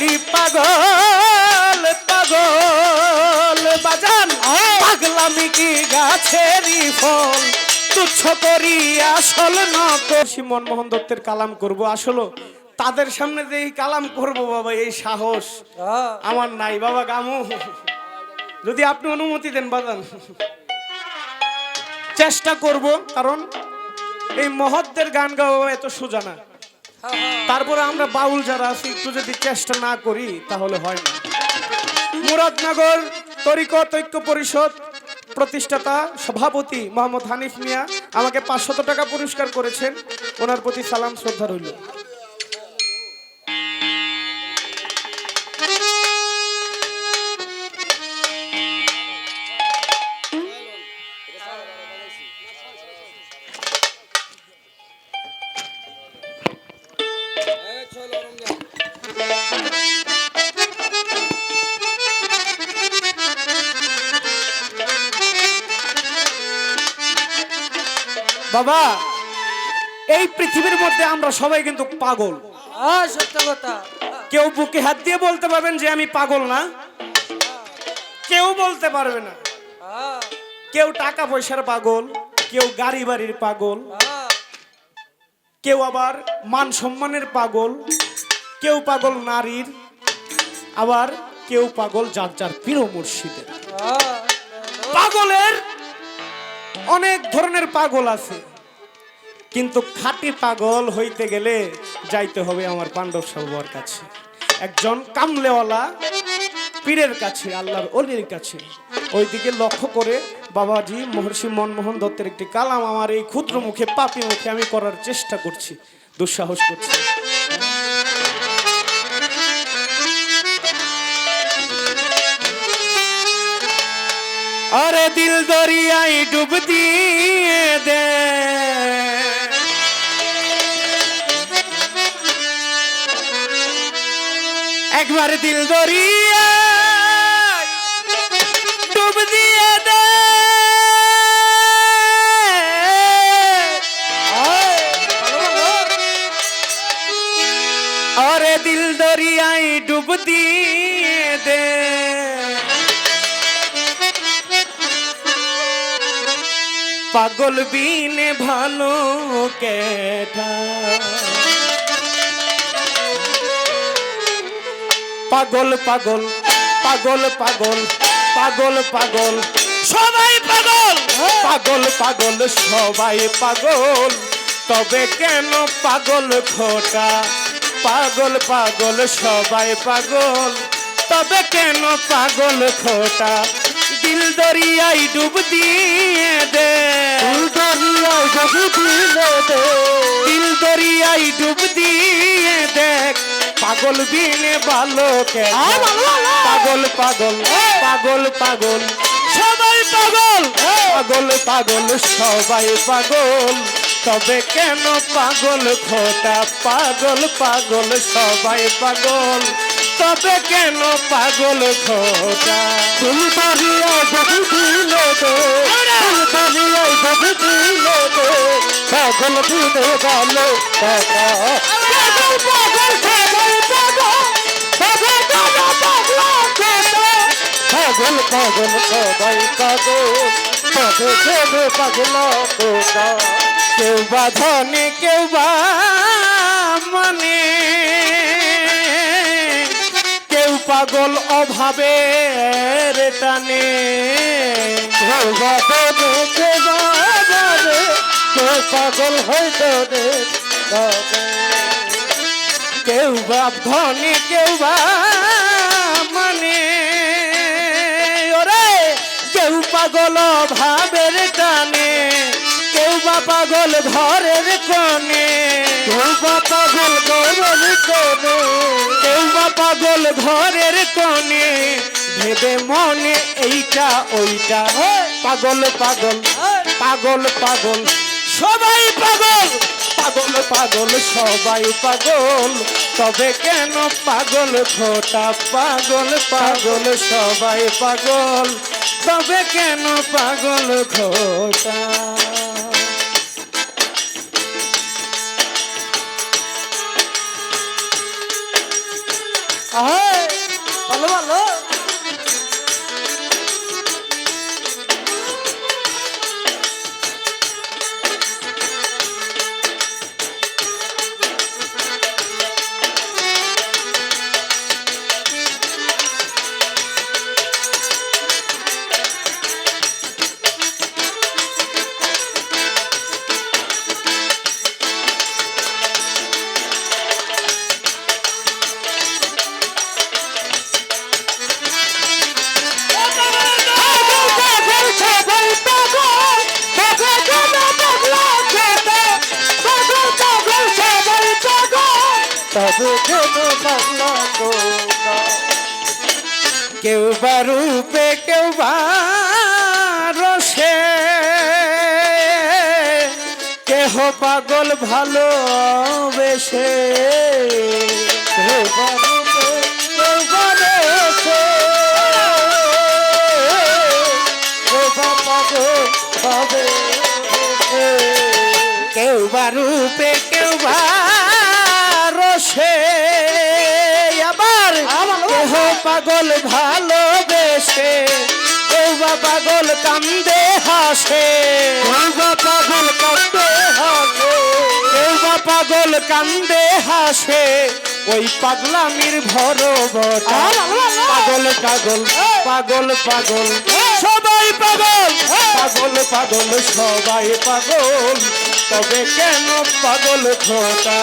বলি পাগল পাগল বাজান। পাগলামি কি গাছেরই ফল? তুচ্ছ করি আসল নত মনমোহন দত্তের কালাম করব আসলো। তাদের সামনে যে এই কালাম করব বাবা এই সাহস। আমার নাই। বাবা গামু। যদি আপনি অনুমতি দেন বাজান। চেষ্টা করব কারণ এই মহৎদের গান গাওয়া এত সোজা না। তারপরে আমরা বাউল যারা আছি, একটু যদি চেষ্টা না করি, তাহলে হয় না। মুরাদনগর তরিকত ঐক্য পরিষদ প্রতিষ্ঠাতা সভাপতি মোহাম্মদ হানিফ মিয়া আমাকে পাঁচশত টাকা পুরস্কার করেছেন। ওনার প্রতি সালাম, শ্রদ্ধা রইল। এই পৃথিবীর মধ্যে আমরা সবাই কিন্তু পাগল। হ্যাঁ সত্য কথা। কেউ বুকে হাত দিয়ে বলতে পারবেন যে আমি পাগল না। কেউ বলতে পারবে না। হ্যাঁ কেউ টাকা পয়সার পাগল কেউ গাড়ি বাড়ির পাগল হ্যাঁ কেউ আবার মান সম্মানের পাগল কেউ পাগল নারীর আবার কেউ পাগল যার যার প্রিয় মুর্শিদের। হ্যাঁ। পাগলের অনেক ধরনের পাগল আছে। কিন্তু খাঁটি পাগল হইতে গেলে যাইতে হবে আমার পাণ্ডব সাহবার কাছে। একজন কামলেওয়ালা পীরের কাছে, আল্লাহর অলির কাছে। ওইদিকে লক্ষ্য করে বাবাজি, মহর্ষি মনমোহন দত্তের একটি কালাম আমার এই ক্ষুদ্র মুখে, পাপি মুখে আমি করার চেষ্টা করছি, দুঃসাহস করছি। আরে দিল দরিয়াই ডুব দিয়ে দে। একবার দিল দরিয়াই ডুব দিয়ে দে। আরে দিল দরিয়াই ডুব দিয়ে দে। পাগল বিনে ভালো কেঠা। পাগল পাগল পাগল পাগল পাগল পাগল। সবাই পাগল। পাগল পাগল সবাই পাগল। তবে কেন পাগল খোটা? পাগল পাগল সবাই পাগল। তবে কেন পাগল খোটা? দিল দরিয়াই ডুব দিয়ে দে। দরিয়াই ডুব দিয়ে দে। দিল দরিয়াই ডুব দিয়ে দেখ। পাগল বিনে ভালো পাগল পাগল পাগল পাগল। সবাই পাগল। পাগল পাগল সবাই পাগল। তবে কেন পাগল খোটা? পাগল পাগল সবাই পাগল। তবে কেন পাগল খোটা? তুমি পারিয়া বহু দিল তো। তুমি পারিয়া বহু দিল তো। পাগল দিলে ভালো পাগল পাগল পাগল পাগল পাগল পাগল সবাই পাগল পাগল পাগল পাগল কোকা কেউ বা ধনে কেউ বা মানে কেউ পাগল অভাবের টানে কেউ বা ধনে কেউ বা মানে, কেউ পাগল হইতো রে কেউ বা ধনী কেউ বা পাগল ভাবের টানে, কেউ বা পাগল ঘরের কোণে। কেউ বা পাগল ঘরের কোণে, কেউ বা পাগল ঘরের কোণে। ভেবে মনে এইটা, ওইটা পাগল পাগল পাগল পাগল। সবাই পাগল। পাগল পাগল, সবাই পাগল। তবে কেন পাগল খোটা পাগল পাগল, সবাই পাগল? তবে কেন পাগল খোটা কেউ বা রূপে কেউ বা রসে। কেহ পাগল ভালো বেশে কেউ বা রূপে, কেউ বা রসে, আবার কেহ পাগল ভালোবেসে কান্দে হাসে। কেউ বা পাগল কান্দে হাসে। কেউ বা পাগল কান্দে হাসে। ওই পাগলামির ভর পাগল পাগল পাগল পাগল। সবাই পাগল পাগল পাগল সবাই পাগল। তবে কেন পাগল খোটা?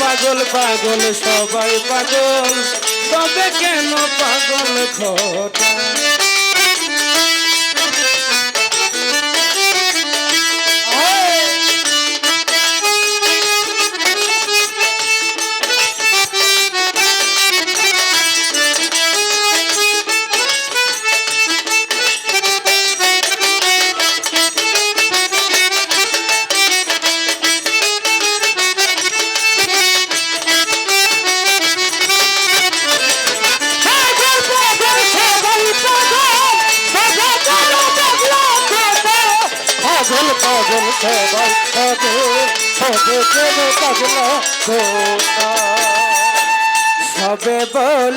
পাগল পাগল সবাই পাগল। তবে কেন পাগল খোটা?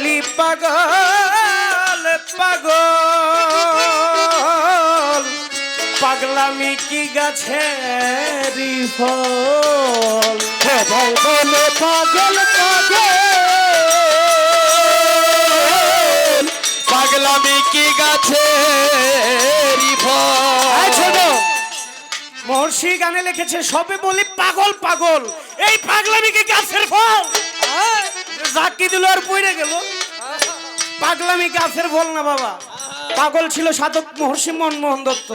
বলি পাগল পাগল। পাগলামি কি গাছের ফল? সবাই বলে পাগল পাগল। পাগলামি কি গাছে এই ছোট মহর্ষি গানে লিখেছে সবে বলি পাগল পাগল। এই পাগলামি কি গাছের ফল? জাকি দিল আর পড়ে গেল। পাগলামি গাছের ফল না বাবা। পাগল ছিল সাধক মহর্ষি মনমোহন দত্ত।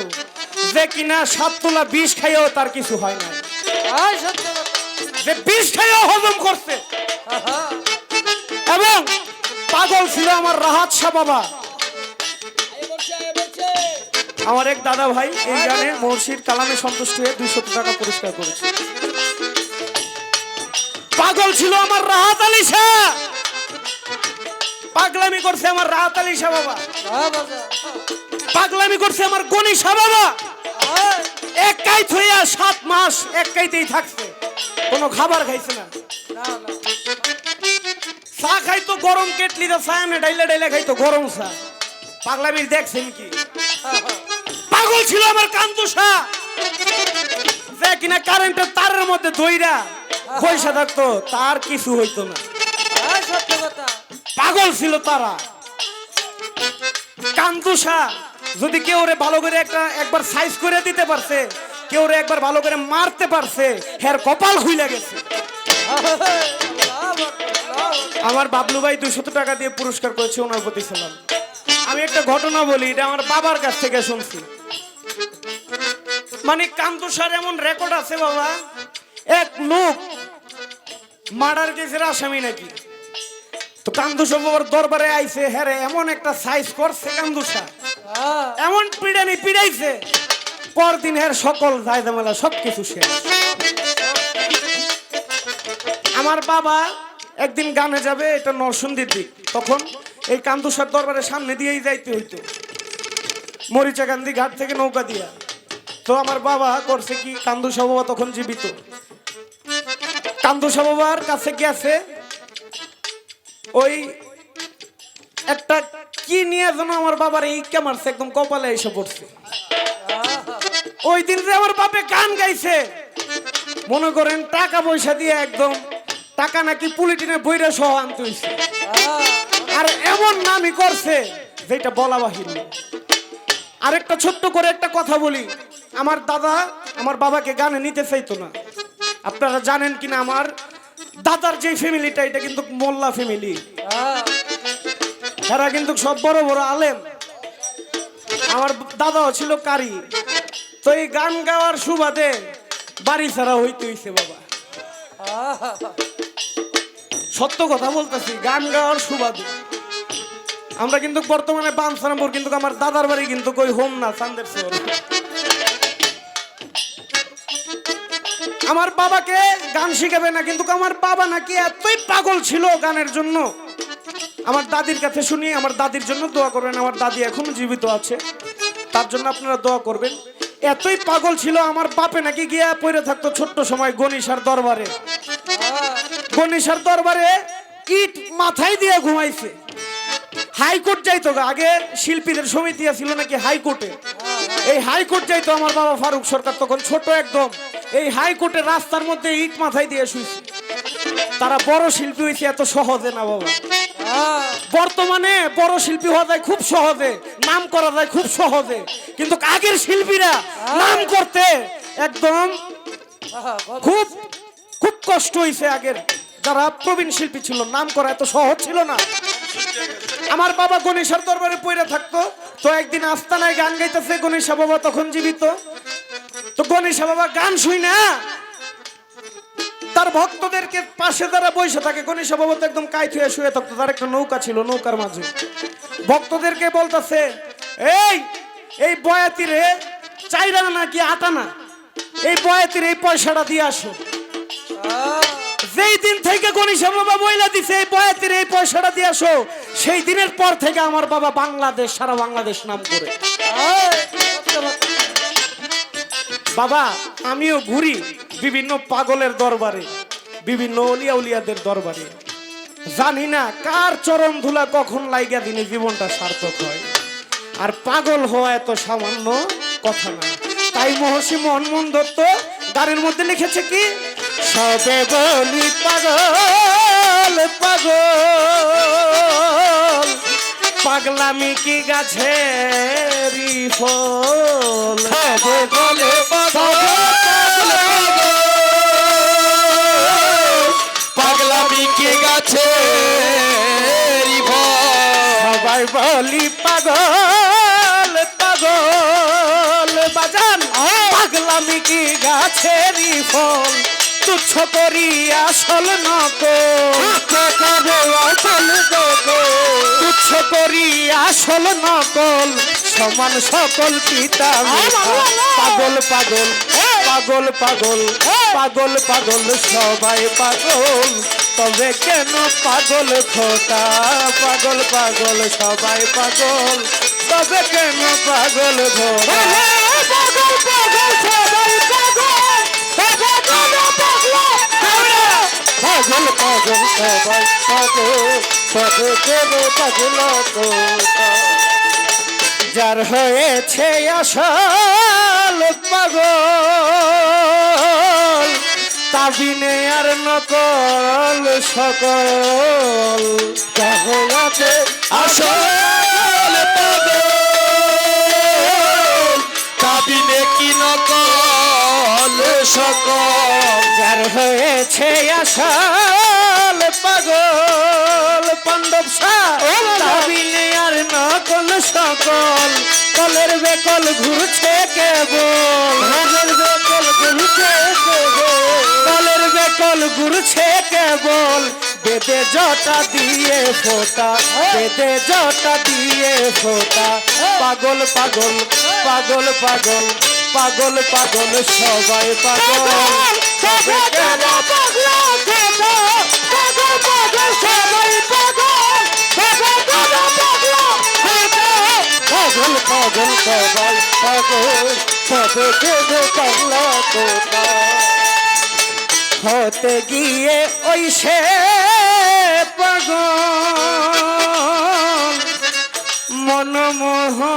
যে কিনা সাত তোলা বিষ খাইও তার কিছু হয় না যে বিষ খাইও হজম করছে। এবং পাগল ছিল আমার রাহাত শাহ বাবা। আমার এক দাদা ভাই এই গানে মহর্ষির কালামে সন্তুষ্ট হয়ে দুইশো টাকা পুরস্কার করেছে। পাগল ছিল আমার রাহাত আলী শাহ। পাগলামি করছে আমার রাহাত আলী শাহ বাবা। পাগলামি করছে আমার গনি শাহ বাবা। আয়, এক সাত মাস একাইতেই থাকছে। কোনো খাবার খাইছে না। চা খাইতো গরম কেটলিতে চা এনে ডাইলে ডাইলে খাইতো গরম চা। পাগলামির দেখছেন কি? পাগল ছিল আমার কান্দুসা যে কিনা কারেন্টের তারের মধ্যে দইরা পয়সা থাকতো তার কিছু হইতো না। সত্য কথা। পাগল ছিল তারা। কান্দুসা, যদি কেউ রে ভালো করে একটা একবার সাইজ করে দিতে পারছে, কেউ রে একবার ভালো করে মারতে পারছে, হের কপাল খুইলা গেছে। আমার বাবলু ভাই দুশত টাকা দিয়ে পুরস্কার করেছে ওনার প্রতি সালাম আমি একটা ঘটনা বলি, এটা আমার বাবার কাছ থেকে শুনছি। মানে কান্তসার এমন রেকর্ড আছে বাবা, এক লোক মার্ডার কেসের আসামি নাকি? তো কান্দুসা বাবার দরবারে আইছে হ্যাঁ রে, এমন একটা সাইজ করছে কান্দুসা। এমন পিড়ানি পিড়াইছে পরদিন এর সকল জায়দামেলা সব কিছু শেষ। আমার বাবা একদিন গানে যাবে এটা নরসুন্দির দিক। তখন এই কান্দুসার দরবারের সামনে দিয়েই যাইতে হইতো। মরিচা গান্ধী ঘাট থেকে নৌকা দিয়া। তো আমার বাবা করছে কি কান্দুসা বাবা তখন জীবিত। কান্দুসা বাবার কাছে গেছে ওই একটা কি নিয়ে যেন আমার বাবার এই মারছে একদম কপালে এসে পড়ছে। ওই দিন যে আমার বাপে গান গাইছে, মনে করেন টাকা পয়সা দিয়ে একদম টাকা নাকি পুলিটিনে বইরা সহ আনতে হইছে। আর এমন নামই করছে যেটা বলা বাহিনী আরেকটা ছোট্ট করে একটা কথা বলি, আমার দাদা আমার বাবাকে গানে নিতে চাইতো না। আপনারা জানেন কিনা আমার দাদার যে ফ্যামিলিটা, এটা কিন্তু মোল্লা ফ্যামিলি। এরা কিন্তু সব বড় বড় আলেম। আমার দাদাও ছিল কারি। তো এই গান গাওয়ার সুবাদে বাড়ি ছাড়া হইতে হইছে বাবা। সত্য কথা বলতেছি, গান গাওয়ার সুবাদে। আমরা কিন্তু বর্তমানে বামসারামপুর কিন্তু আমার দাদার বাড়ি কিন্তু কই হোম না, চান্দের শহর। আমার বাবাকে গান শিখাবে না, কিন্তু আমার বাবা নাকি এতই পাগল ছিল গানের জন্য। আমার দাদির কাছে শুনি, আমার দাদির জন্য দোয়া করবেন, আমার দাদি এখনও জীবিত আছে। তার জন্য আপনারা দোয়া করবেন। এতই পাগল ছিল, আমার বাপে নাকি গিয়া পড়ে থাকতো ছোট্ট সময় গণিসার দরবারে। গণেশের দরবারে ইট মাথায় দিয়ে ঘুমাইছে। হাইকোর্ট যাইতো। আগে শিল্পীদের সমিতি ছিল নাকি হাইকোর্টে। এই হাইকোর্ট যাইতো আমার বাবা ফারুক সরকার, তখন ছোট একদম। এই হাইকোর্টে রাস্তার মধ্যে ইট মাথায় দিয়ে শুইছে। তারা বড় শিল্পী হয়েছে এত সহজে না বাবা। বর্তমানে বড় শিল্পী হওয়া যায় খুব সহজে, নাম করা যায় খুব সহজে। কিন্তু আগের শিল্পীরা নাম করতে একদম খুব খুব কষ্ট হয়েছে আগের। যারা প্রবীণ শিল্পী ছিল, নাম করা এত সহজ ছিল না। আমার বাবা গণেশের দরবারে পড়ে থাকতো, তো একদিন আস্তানায় গান গাইতেছে, গণেশা বাবা তখন জীবিত। তো গণেশা বাবা গান শুই না। তার ভক্তদেরকে পাশে যারা বসে থাকে, গণেশা বাবা তো একদম কাইত হয়ে শুয়ে থাকতো, তার একটা নৌকা ছিল নৌকার মাঝে। ভক্তদেরকে বলতেছে, এই এই বয়াতিরে চাইরা নাকি আটানা এই বয়াতির এই পয়সাটা দিয়ে আসো। যেই দিন থেকে গণেশা বাবা বইলা দিছে, এই বয়াতির এই পয়সাটা দিয়ে আসো। সেই দিনের পর থেকে আমার বাবা বাংলাদেশ, সারা বাংলাদেশ নাম করে। বাবা, আমিও ঘুরি বিভিন্ন পাগলের দরবারে, বিভিন্ন অলিয়া উলিয়াদের দরবারে। জানি না কার চরণ ধুলা কখন লাইগা দিনে জীবনটা সার্থক হয়। আর পাগল হওয়া এত সামান্য কথা না। তাই মহর্ষি মনমোহন দত্ত গানের মধ্যে লিখেছে কি? সবে বলি পাগল পাগলামি কি গাছের ফল? পাগল পাগলামি কি গাছে সবাই বলি পাগল পাগল বাজান। পাগলামি কি গাছেরই ফল? তুচ্ছ করি আসল নকল তুচ্ছ করি আসল নকল সমান সকল পিতা। পাগল পাগল পাগল পাগল পাগল পাগল সবাই পাগল। তবে কেন পাগল খোটা? পাগল পাগল সবাই পাগল। তবে কেন পাগল ঘোড়া পাগল পাগল পাগল পাগল সবাই পাগল পাগল যার হয়েছে আসল পাগল তাবিনে আর নকল সকল। যার হয়েছে আসল পাগল কাবিনে কি নকল সকল যার হয়েছে আসল পাগল পাণ্ডব সাবিনে আর নকল সকল, কলের বেকল ঘুরছে কেবল। কলের বেকল ঘুরছে কেবল, কলের বেকল ঘুরছে কেবল। বেদে জটা দিয়ে ফোটা, বেদে জটা দিয়ে ফোটা। পাগল পাগল পাগল পাগল। পাগল পাগল সবাই পাগল। তবে কেন? পাগল পাগল পাগল সবাই পাগল। পাগল পাগল পাগল সবাই পাগল। তবে কেন পাগল কোথা হতে গিয়ে ওই সে পাগল। মনমোহন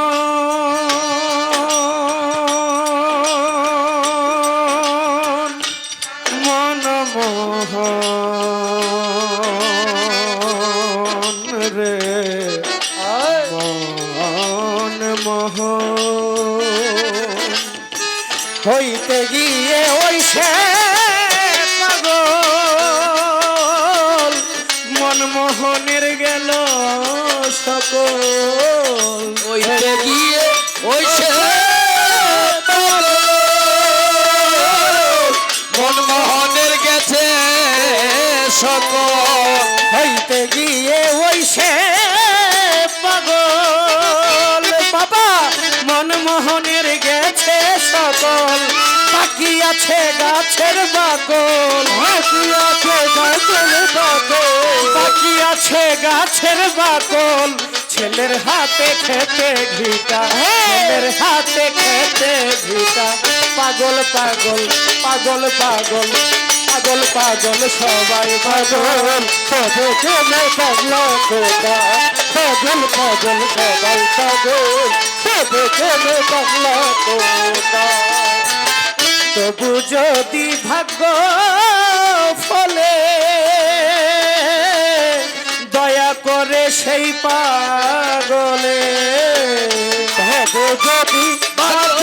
সকল হইতে গিয়ে ওই পাগল। বাবা, মনমোহনের গেছে সকল। বাকি আছে গাছের বাকল। বাকি আছে গাছের বাকল। বাকি আছে গাছের বাকল। ছেলের হাতে খেতে ঘিটা। ছেলের হাতে খেতে ঘিটা। পাগল পাগল পাগল পাগল। পাগল সবাই পাগল। তবে চলে পাগল কোটা পাগল পাগল সবাই পাগল তবে চলে পাগল কোটা তবু যদি ভাগ্য ফলে দয়া করে সেই পাগলে। তবু যদি ভাগ্য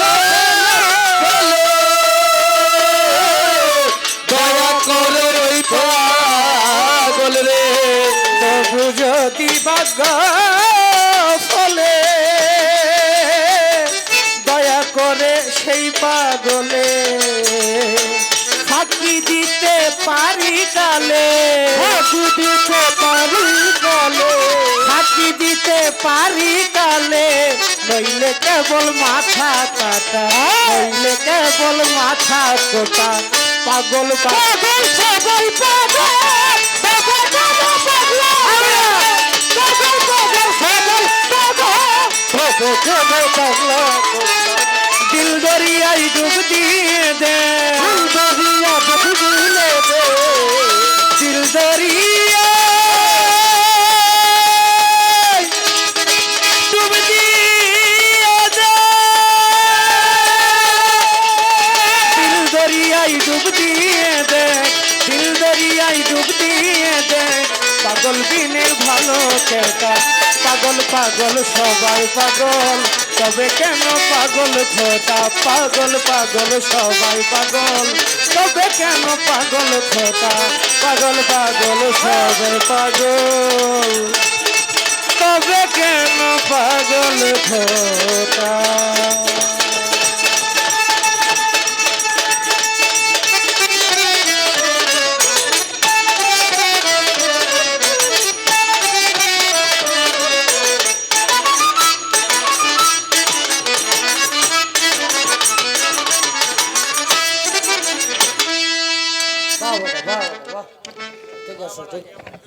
ভাগ্য ফলে দয়া করে সেই পাগলে ফাঁকি দিতে পারি কালে। ফাঁকি দিতে পারি কালে। ফাঁকি দিতে পারি কালে। নইলে কেবল মাথা কাটা নইলে কেবল মাথা কোটা পাগল পাগল পাগল পাগল পাগল। দিল দরিয়াই ডুব দিয়ে দে। দরিয়া ডুব দিলে দে। দিল দরিয়া। ডুব দিয়ে দে। দিল দরিয়াই ডুব দিয়ে দে। দিল দরিয়াই ভালো কেটা পাগল পাগল, সবাই পাগল। তবে কেন পাগল খোটা? পাগল পাগল, সবাই পাগল। তবে কেন পাগল খোটা? পাগল পাগল, সবাই পাগল। তবে কেন পাগল খোটা?